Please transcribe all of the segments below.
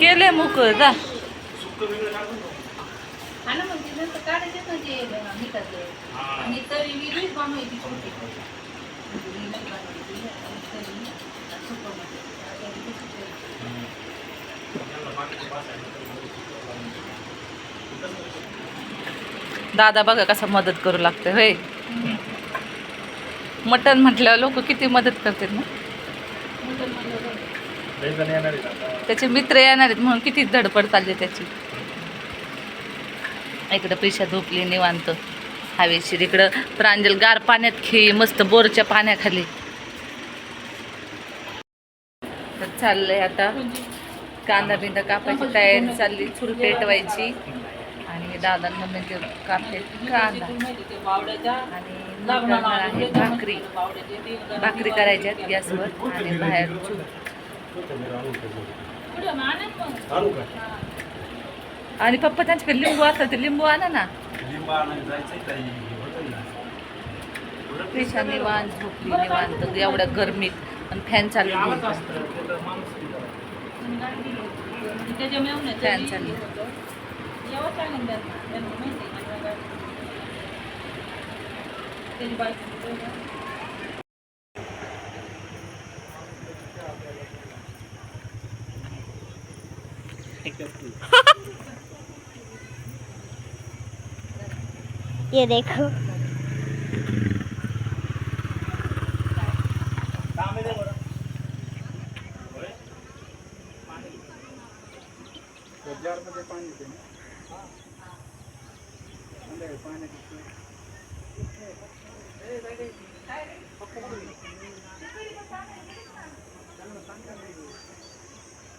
केले मोकळ जा म्हणजे. दादा बघा कसा मदत करू लागते होय मटण म्हटल्यावर लोक किती मदत करतात ना. त्याचे मित्र येणार आहेत म्हणून किती धडपड चालली त्याची. इकडं प्रिशा झोपली निवांत. हवेशीर इकडं प्रांजल गार पाण्यात खेळी मस्त बोरच्या पाण्याखाली. तर चाललंय आता. कांदा बिंदा कापायची तयारी चालली चूल पेटवायची. आणि दादा मम्मी म्हणजे कापले कांदा. आणि आहे भाकरी. भाकरी करायच्या गॅसवर आणि बाहेर चूल. आणि पप्पा त्यांच्याकडे लिंबू असलं तर लिंबू आणा ना. पेशा निवांत झोपली निवांत एवढ्या गरमीत. आणि फॅन चालू फॅन चालू. त्याची ये देखो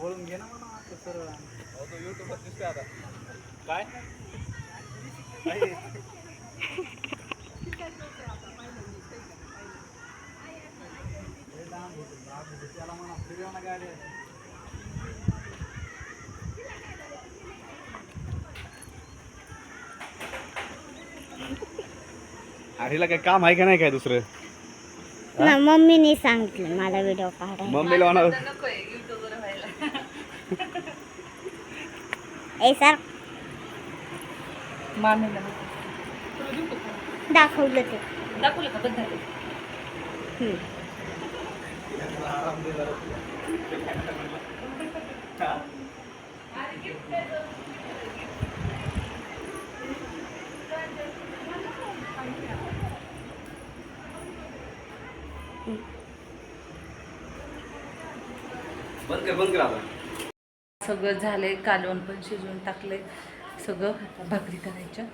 वळून घे ना म्हणा असं सरळ. युट्यूबवर दिसतोय आता. काय? काय? हे लांब होतं, लांब होतं. त्याला म्हणा फिरवा ना गाडी अरेला काय काम आहे का नाही काय दुसरं? ना मम्मीने सांगितलं मला व्हिडिओ काढायला. मम्मीला म्हणा ए सर. मामीला. दाखवलं ते. दाखवलं का? बंद झालं? हम्म. बंद कर बंद कर सगळं सगळं आहे कालवण पण शिजवून टाकलंय सगळं भाकरी करायच्या.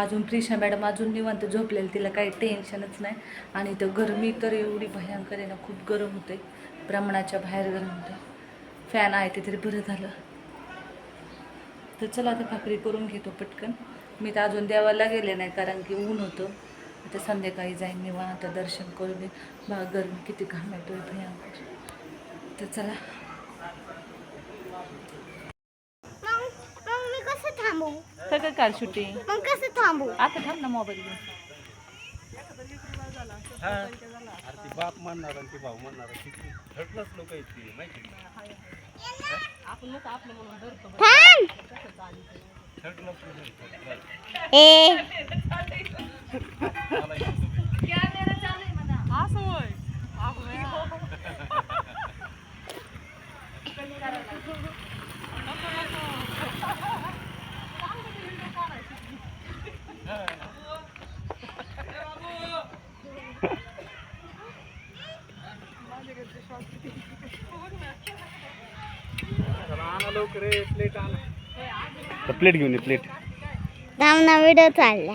अजून प्रिशा मॅडम अजून निवांत झोपलेलं तिला काही टेन्शनच नाही. आणि तर गरमी तर एवढी भयंकर आहे ना खूप गरम होते प्रमाणाच्या बाहेर गरम होतं फॅन आहे ते तरी बरं झालं. तर चला आता भाकरी करून घेतो पटकन. मी तर अजून देवाला गेले नाही कारण की ऊन होतं. आता संध्याकाळी जाईन निवांत दर्शन करून येईन. बा गरमी किती घाम येतोय भयंकर. तर चला मग मग मी कसं थांबू सगळं काल शूटिंग मग कसं थांबू? आता थांब ना मोबाईल घेऊन. ती बाप म्हणणार आणि ती भाऊ म्हणणार थर्डलाच लोक आहेत ती माहिती आहे का? थांब! थर्ड लोक ए. प्लेट आणा प्लेट घेऊन ये प्लेट धावना व्हिडिओ चालला.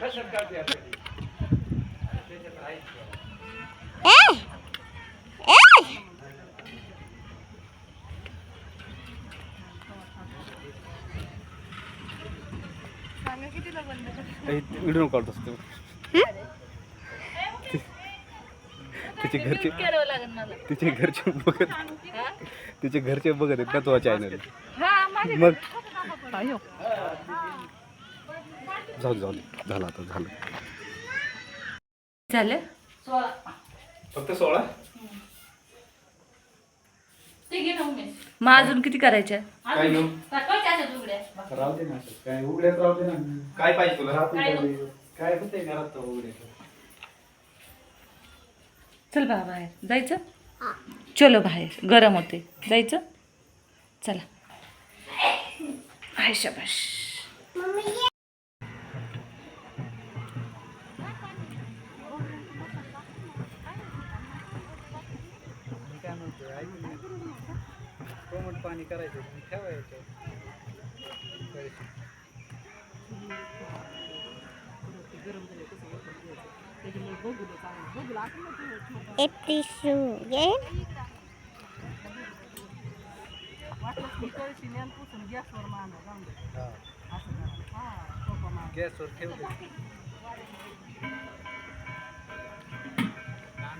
कशात व्हिडिओ काढत असतो. तिचे घरचे तिचे घरचे बघत तिचे घरचे बघत आहेत ना तुझा चॅनल हा माझे मग जाऊ दे. झालं आता झालं. झालं? फक्त सोळा? ते घे ना उमेश मग अजून किती करायच्या काय घेऊ? टाकायच्या अशा दुगड्या राहू दे ना असं. काय उघड्यात राहू दे ना. काय पाहिजे तुला? काय होते घरात उघड्यात चल बा बाहेर. जायचं? चलो बाहेर. गरम होते जायचं? चला. हाय शाबाश. मी काय म्हणतोय ऐक ना. कोमट पाणी करायचं ठेवायचं एक टिश्यू घे गॅसवर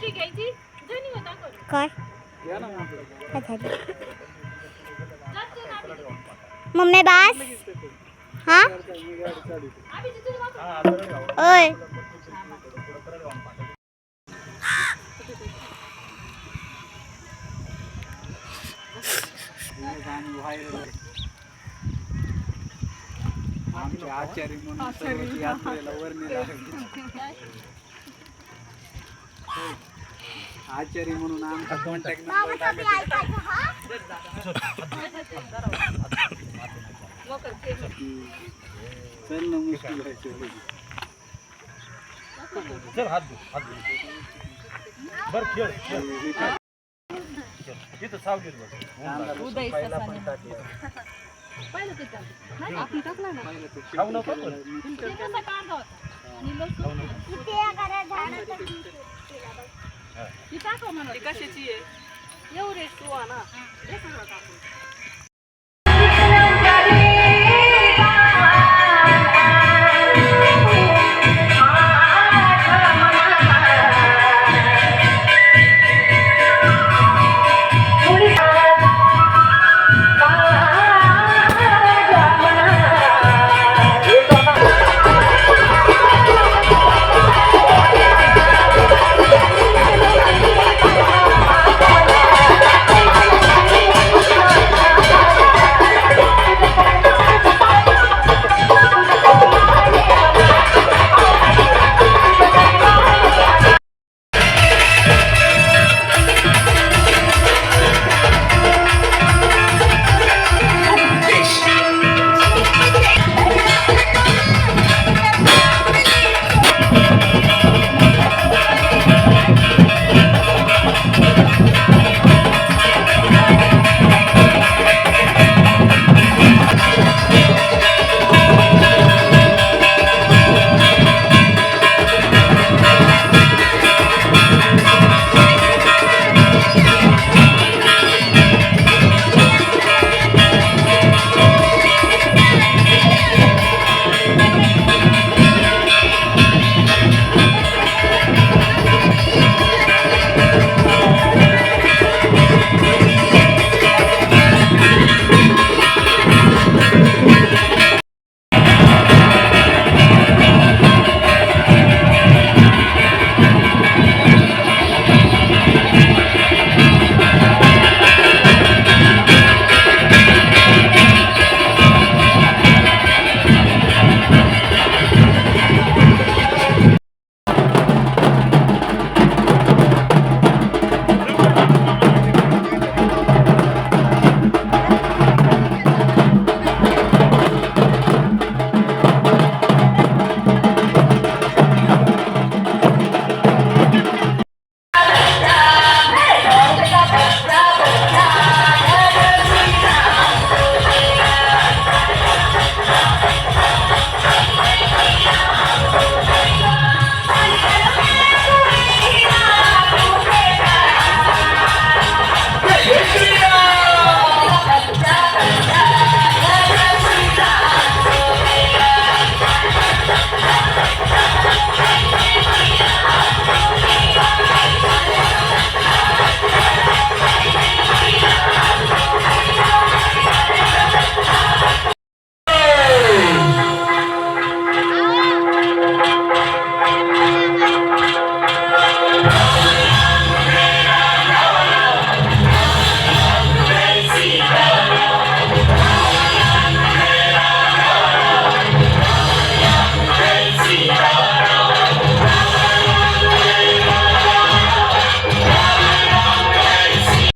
घ्यायची काय. मम्मी बास? हा. ओय. आमचे आचार्य म्हणून यात्रेला वर्णिला आचार्य म्हणून आमचा कॉन्टॅक्ट नंबर चल ना मुश्किल चल. चल हात दे हात दे बर खेळ खेळ. इथं सावलीत बस. पहिला पण टाकला. पाहिलं आपण ना. खाऊ नको. ती टाकव म्हणा. ती आहे? एवढे तू आणा हे सगळं